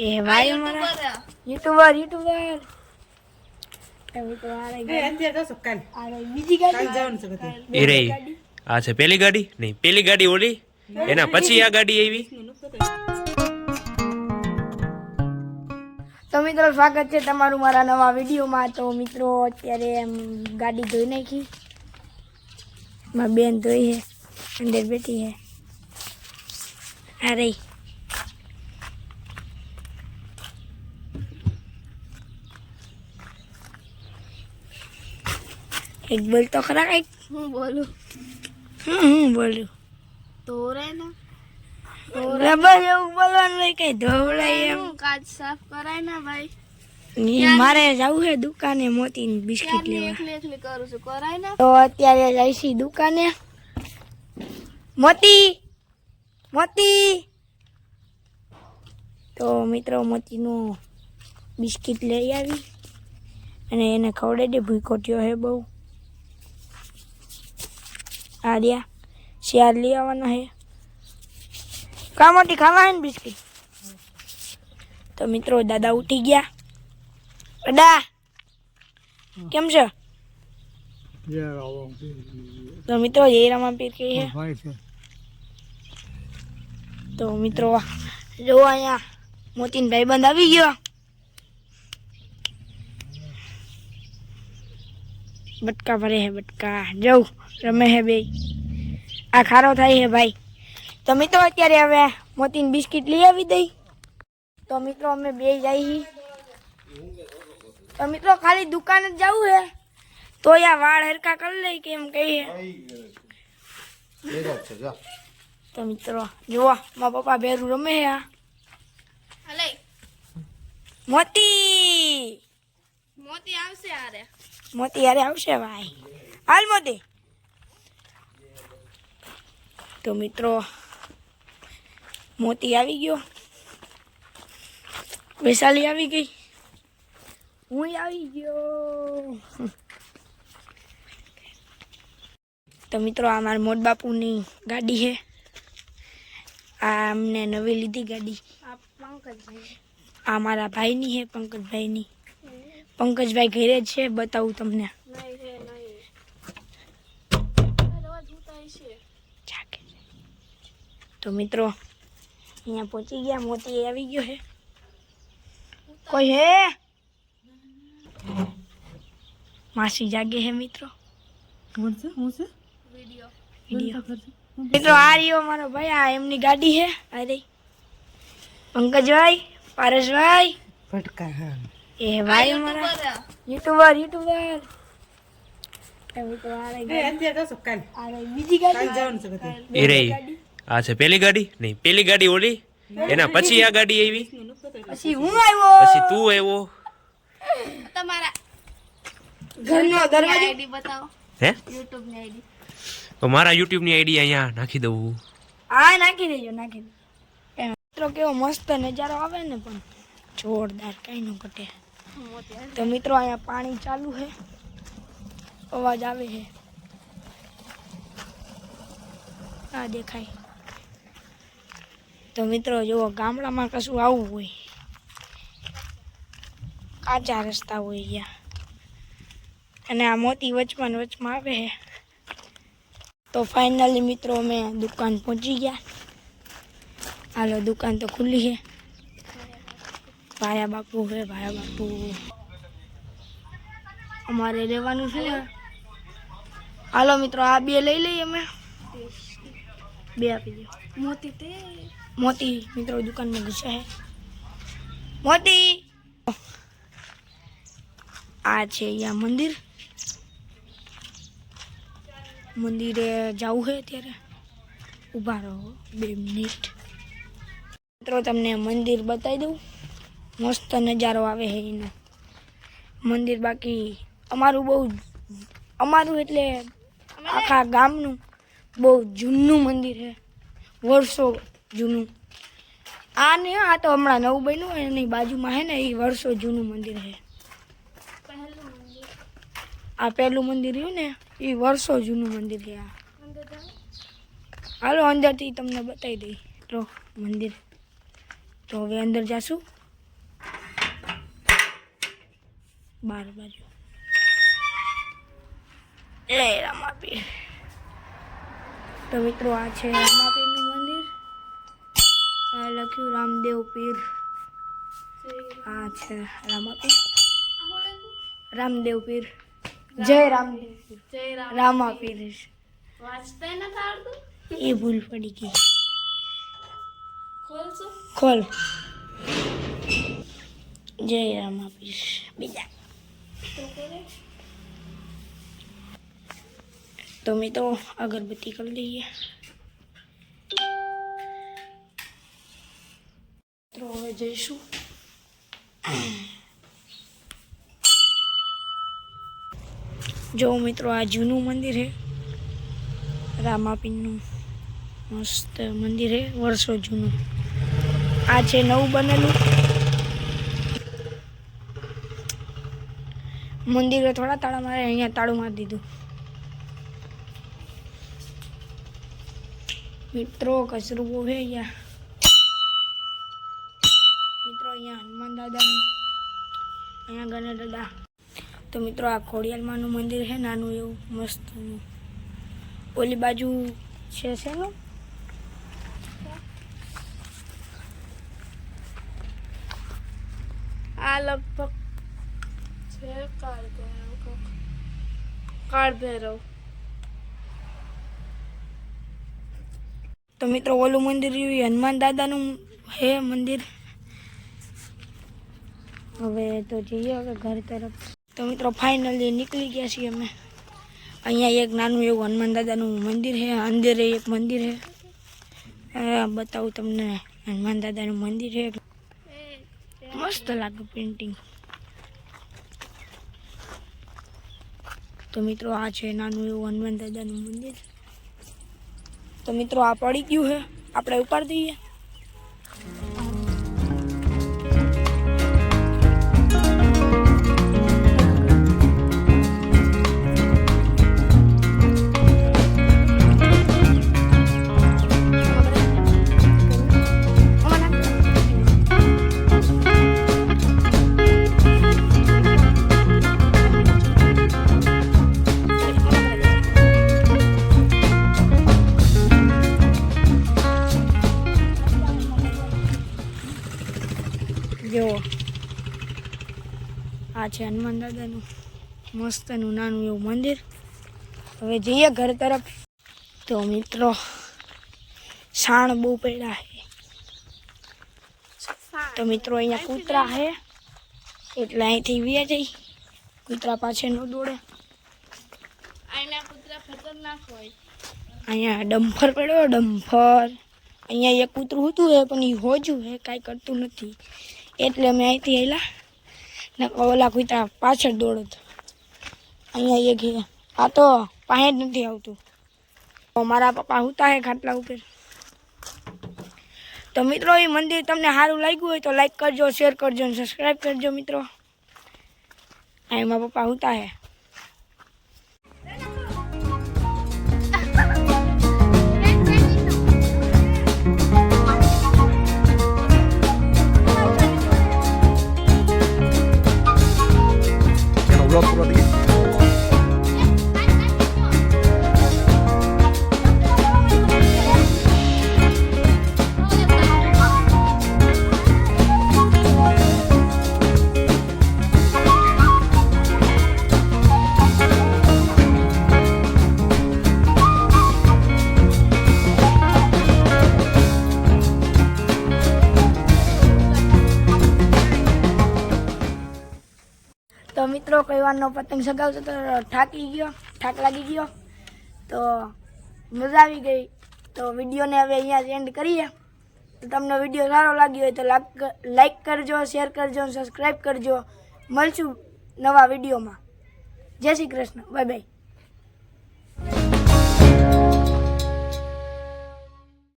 એ ભાઈ YouTuber YouTuber આ. છે પેલી ગાડી? નહીં પેલી ગાડી ઓલી. એના પછી આ ગાડી. આવી. તો મિત્રો સ્વાગત છે તમારું મારા નવા વિડીયોમાં. તો મિત્રો અત્યારે એમ ગાડી ધોઈ નાખી. મારી બેન ધોઈ છે અંદર બેઠી છે. આ રહી. એક બોલ તો ખરા કંઈક. હું બોલું? હું હું બોલું? તોરે ને? રબર એવું બોલવાનું હોય કઈ ધોવડાય એમ. કાચ સાફ કરાય ને ભાઈ? મારે જવું છે દુકાને મોતી બિસ્કિટ લેવા. તો અત્યારે જઈશી દુકાને. મોતી મોતી. તો મિત્રો મોતીનું બિસ્કિટ લઈ આવી. અને એને ખવડાવી દે ભૂખો થયો હે બહુ. આર્યા શિયાળ લઈ આવવાનો હે કા મોટી ખાવા હે ને બિસ્કિટ તો મિત્રો દાદા ઉઠી ગયા અડા કેમ છે તો મિત્રો જયરામા પીર કે છે તો મિત્રો જો અહીંયા મોતીન ભાઈબંધ આવી ગયો બટકા ભરે હે બટકા જવું રમે હે બે આ ખારો થાય હે ભાઈ તો મિત્રો અત્યારે હવે મોતીન બિસ્કિટ લઈ આવી દઈ। તો મિત્રો અમે બે જઈ તો મિત્રો ખાલી દુકાને જ જવું હે? તો યા વાળ હરકા કરી લઈ કેમ કહીએ। તો મિત્રો જુઓ મારા પપ્પા ભેરું રમે હે આ। હલે। મોતી! મોતી આવશે આરે મોતી યારે આવશે ભાઈ. હાલ મોતી. તો મિત્રો મોતી આવી ગયો. વૈશાલી આવી ગઈ. હું આવી ગયો. તો મિત્રો આ મારા મોટ બાપુની ગાડી છે. આ અમને નવી લીધી ગાડી. આ આ મારા ભાઈની છે પંકજભાઈની. પંકજભાઈ ઘેરે જ છે બતાવું તમને. નહીં છે નહીં. રોજ ઉતાય છે. જાગે છે. તો મિત્રો અહીંયા પહોંચી ગયા મોતી આવી ગયો છે કોઈ હે? માસી જાગે હે મિત્રો. હું હું મિત્રો આ રહ્યો મારો ભાઈ આ એમની ગાડી હે. અરે પંકજભાઈ પારસભાઈ. ભટકા હા. એ ભાઈ મારા યુટ્યુબર યુટ્યુબર. આ છે પેલી ગાડી? નહીં પેલી ગાડી ઓલી? એના પછી આ ગાડી આવી? પછી હું આવ્યો? પછી તું આવ્યો? તમારા ઘરનો દરવાજો? આઈડી બતાવો. હે? યુટ્યુબની આઈડી. તો મારા યુટ્યુબની આઈડી અહીંયા નાખી દઉં. હા નાખી દેજો નાખી મિત્રો કેવો મસ્ત નજારો આવે ને પણ. જોરદાર કઈ નું ઘટે. તો મિત્રો, અહીંયા પાણી ચાલુ છે. અવાજ આવે છે. આ દેખાય. તો મિત્રો જુઓ ગામડામાં કશું આવું હોય, કાચા રસ્તા હોય અહીંયા અને આ મોતી વચમાં વચમાં આવે છે. તો ફાઇનલી મિત્રો, અમે દુકાન પહોંચી ગયા. હાલો, દુકાન તો ખુલ્લી છે. ભાયા બાપુ હે ભાયા બાપુ. અમારે લેવાનું છે. હાલો મિત્રો આ બે લઈ લઈએ અમે. બે આપી દો. મોતી તે. મોતી મિત્રો દુકાનમાં ઘૂસ્યા હે મોતી! આ છે અહીંયા મંદિર. મંદિરે જવું છે અત્યારે. ઊભા રહો બે મિનિટ. મિત્રો તમને મંદિર બતાવી દઉં. મસ્ત નજારો આવે છે એનો. મંદિર બાકી અમારું બહુ અમારું એટલે આખા ગામનું બહુ જૂનું મંદિર છે વર્ષો જૂનું. આ ને આ તો હમણાં નવું બન્યું એની બાજુમાં છે ને એ વર્ષો જૂનું મંદિર છે આ પહેલું મંદિર રહ્યું ને એ વર્ષો જૂનું મંદિર છે આ. હાલો અંદરથી તમને બતાવી દઈ. તો મંદિર. તો હવે અંદર જાશું. બાર બાજુ. લે રામાપીર તો મિત્રો આ છે રામાપીરનું મંદિર. આ લખ્યું રામદેવ પીર. આ છે રામાપીર રામદેવ પીર. જય રામદેવ જય રામ રામાપીર વાંચતા નથી આવડતું? એ ભૂલ પડી ગઈ. ખોલ. જય રામાપીર. બીજા. તો કરે તો અગરબત્તી કરી દઈએ તો હવે જઈશું જો મિત્રો આ જૂનું મંદિર છે રામાપીરનું મસ્ત મંદિર છે વર્ષો જૂનું આ છે નવું બનેલું મંદિરે થોડા તાળા મારે અહીંયા તાળું મારી દીધું. મિત્રો, કચરું બહુ છે અહીંયા. મિત્રો, અહીંયા હનુમાન દાદાનું, અહીંયા ગણેશ દાદા. તો મિત્રો, આ ખોડિયાલમાંનું મંદિર છે, નાનું એવું મસ્ત ઓલી બાજુ છે શેનું આ લગભગ છે કાળ ભૈરવ કોક. કાળ ભૈરવ તો મિત્રો ઓલું મંદિર રહ્યું એ હનુમાન દાદાનું છે મંદિર. હવે તો જઈએ હવે ઘર તરફ. તો મિત્રો ફાઇનલી નીકળી ગયા છીએ અમે. અહીંયા એક નાનું એવું હનુમાન દાદાનું મંદિર છે અંદરે એક મંદિર છે. આ બતાવું તમને. હનુમાન દાદાનું મંદિર છે. મસ્ત લાગે પેન્ટિંગ તો મિત્રો, આ છે નાનું એવું હનુમાન દાદાનું મંદિર. તો મિત્રો, આ પડી ગયું છે આપણે ઉપાડી દઈએ. આ છે હનુમાન દાદાનું મસ્તનું નાનું એવું મંદિર. હવે જઈએ ઘર તરફ. તો મિત્રો સાણ બહુ પડ્યા છે. તો મિત્રો અહીંયા કૂતરા છે. એટલે અહીંથી વે જઈ. કૂતરા પાછળ ન દોડે. અહીંયા ડમ્ફર પડ્યો ડમ્ફર. અહીંયા એક કૂતરું હતું હે પણ એ હોજું હે કાંઈ કરતું નથી. એટલે અમે અહીંથી આવેલા ને ઓલા કૂતરા પાછળ દોડત. અહીંયા એક આ તો પાસે જ નથી આવતું. મારા પપ્પા હુતા હે ખાટલા ઉપર. તો મિત્રો એ મંદિર તમને સારું લાગ્યું હોય તો લાઈક કરજો શેર કરજો અને સબસ્ક્રાઈબ કરજો મિત્રો. એમાં પપ્પા હુતા હે. એનો બ્લોગ મિત્રો કોઈ વારનો પતંગ સગાવતો તો થાકી ગયો, થાક લાગી ગયો. તો મજા આવી ગઈ. તો વિડીયોને હવે અહીંયા એન્ડ કરીએ. તો તમને વીડિયો સારો લાગ્યો હોય તો લાઈક કરજો શેર કરજો અને સબસ્ક્રાઈબ કરજો. મળશું નવા વિડીયોમાં. જય શ્રી કૃષ્ણ. Bye bye